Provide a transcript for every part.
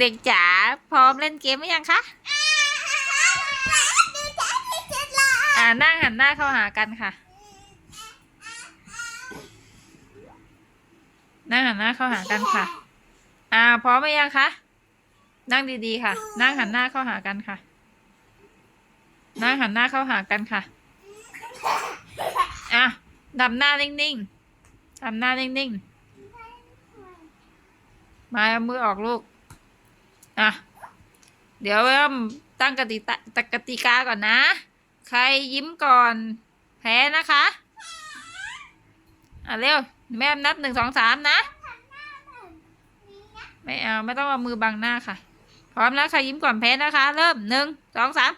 เด็กๆจ๋าพร้อมเล่นเกมหรือยังคะอ่านั่งหันหน้าเข้าหากันค่ะ นั่งหันหน้าเข้าหากันค่ะ อ่า พร้อมไหมยังคะ นั่งดีๆค่ะ นั่งหันหน้าเข้าหากันค่ะ นั่งหันหน้าเข้าหากันค่ะ อะดำหน้านิ่งๆดำหน้านิ่งๆ มาเอามือออกลูก อะ เดี๋ยวเริ่มตั้งกติกาตกติกาก่อนนะ ใครยิ้มก่อน แพ้นะคะ อะเร็ว แม่นับหนึ่งสองสามนะ ไม่เอา ไม่ต้องเอามือบังหน้าค่ะ พร้อมแล้วใครยิ้มก่อนแพ้นะคะ เริ่มหนึ่งสองสาม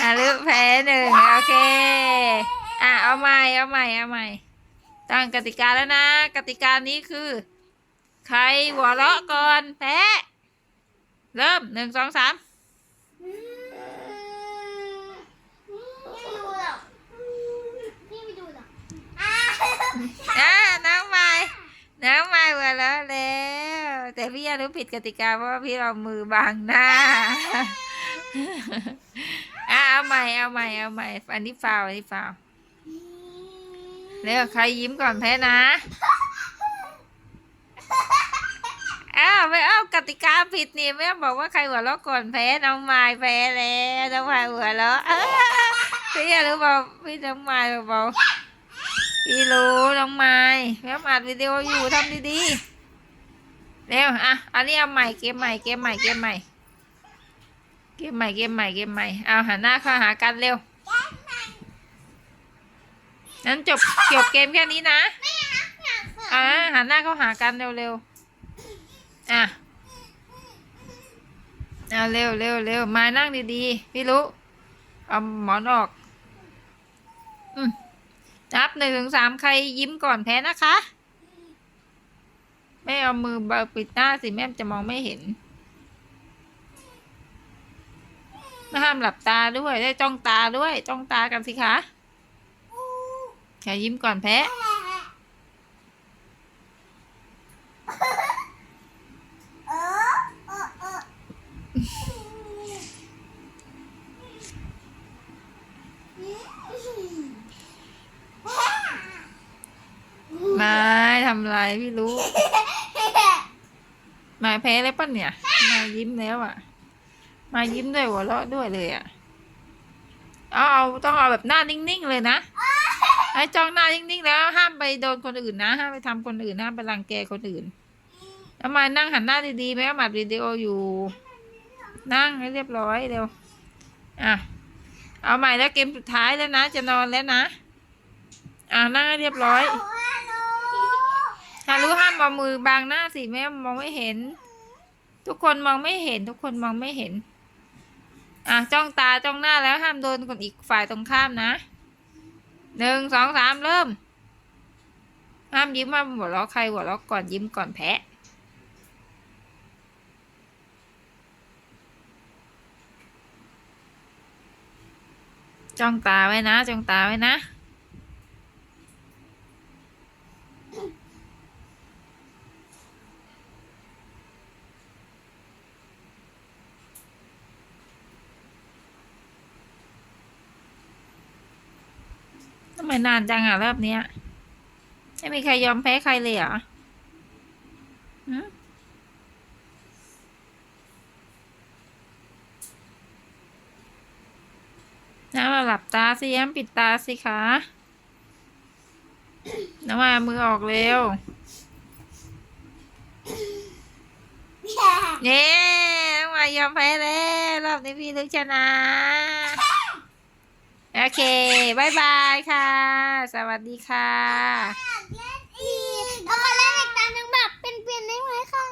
อะลูกแพ้หนึ่งโอเค อะเอาใหม่เอาใหม่เอาใหม่ ตั้งกติกาแล้วนะ กติกานี้คือ ใครหัวเราะก่อนแพ้เริ่มหนึ่งสองสามไม่ดูหรอกพี่ไม่ดูหรอกอ่าน้องไม้น้องไม้หัวเราะแล้ว แต่พี่ยังรู้ผิดกติกาเพราะว่าพี่เอามือบังหน้าอะเอาใหม่เอาใหม่เอาใหม่อันนี้ฟาวอันนี้ฟาว เร็วใครยิ้มก่อนแพ้นะอ้าวไม่เอากติกาผิดนี่แม่บอกว่าใครหัวเราะก่อนแพ้น้องไม้แพ้แล้วน้องไม้หัวเราะเอ้าพี่ยังรู้เปล่าพี่น้องไม้เบาๆพี่รู้น้องไม้แม่อัดวิดีโออยู่ทำดีๆเร็วอะอันนี้เอาใหม่เกมใหม่เกมใหม่เกมใหม่เกมใหม่เกมใหม่เกมใหม่เอาหันหน้าเข้าหากันเร็ว นั้นจบจบเกมแค่นี้นะอ่าหันหน้าเข้าหากันเร็วๆอะเอาเร็วเร็วเร็วมานั่งดีๆพี่รู้เอาหมอนออก อืมนับหนึ่งถึงสามใครยิ้มก่อนแพ้นะคะไม่เอามือเบาปิดหน้าสิแม่จะมองไม่เห็นไม่ห้ามหลับตาด้วยได้จ้องตาด้วย จ้องตากันสิคะ อย่ายิ้มก่อนแพ้ม่ทำไรพี่รู้มาแพ้แล้วปะเนี่ยมายิ้มแล้วอะ มายิ้มด้วยหัวเราะด้วยเลยอะ เอาเอาต้องเอาแบบหน้านิ่งๆเลยนะ ให้จ้องหน้านิ่งๆแล้วห้ามไปโดนคนอื่นนะห้ามไปทำคนอื่นห้ามไปรังแกคนอื่นแล้วมานั่งหันหน้าดีๆแม่หมัดวิดีโออยู่ นั่งให้เรียบร้อยเร็วอะเอาใหม่แล้วเกมสุดท้ายแล้วนะ จะนอนแล้วนะอะนั่งให้เรียบร้อยฮารุห้ามเอามือบังหน้าสิแม่มองไม่เห็น ทุกคนมองไม่เห็น ทุกคนมองไม่เห็น อะจ้องตาจ้องหน้าแล้วห้ามโดนคนอีกฝ่ายตรงข้ามนะ หนึ่งสองสามเริ่ม ห้ามยิ้มมาหัวเราะใครหัวเราะก่อนยิ้มก่อนแพ้จ้องตาไว้นะจ้องตาไว้นะ ทำไมนานจังอะรอบเนี้ยไม่มีใครยอมแพ้ใครเลยเหรอหืมน้ำมาหลับตาสิย้ำปิดตาสิคะน้ำมามือออกเร็ว เย้น้ำมายอมแพ้แล้ว รอบนี้พี่ลึกชนะ โอเคบายบาย ค่ะ สวัสดีค่ะเล่นอีกเอามาเล่นอีกตามยังแบบเป็นเปลี่ยนได้ไหมคะ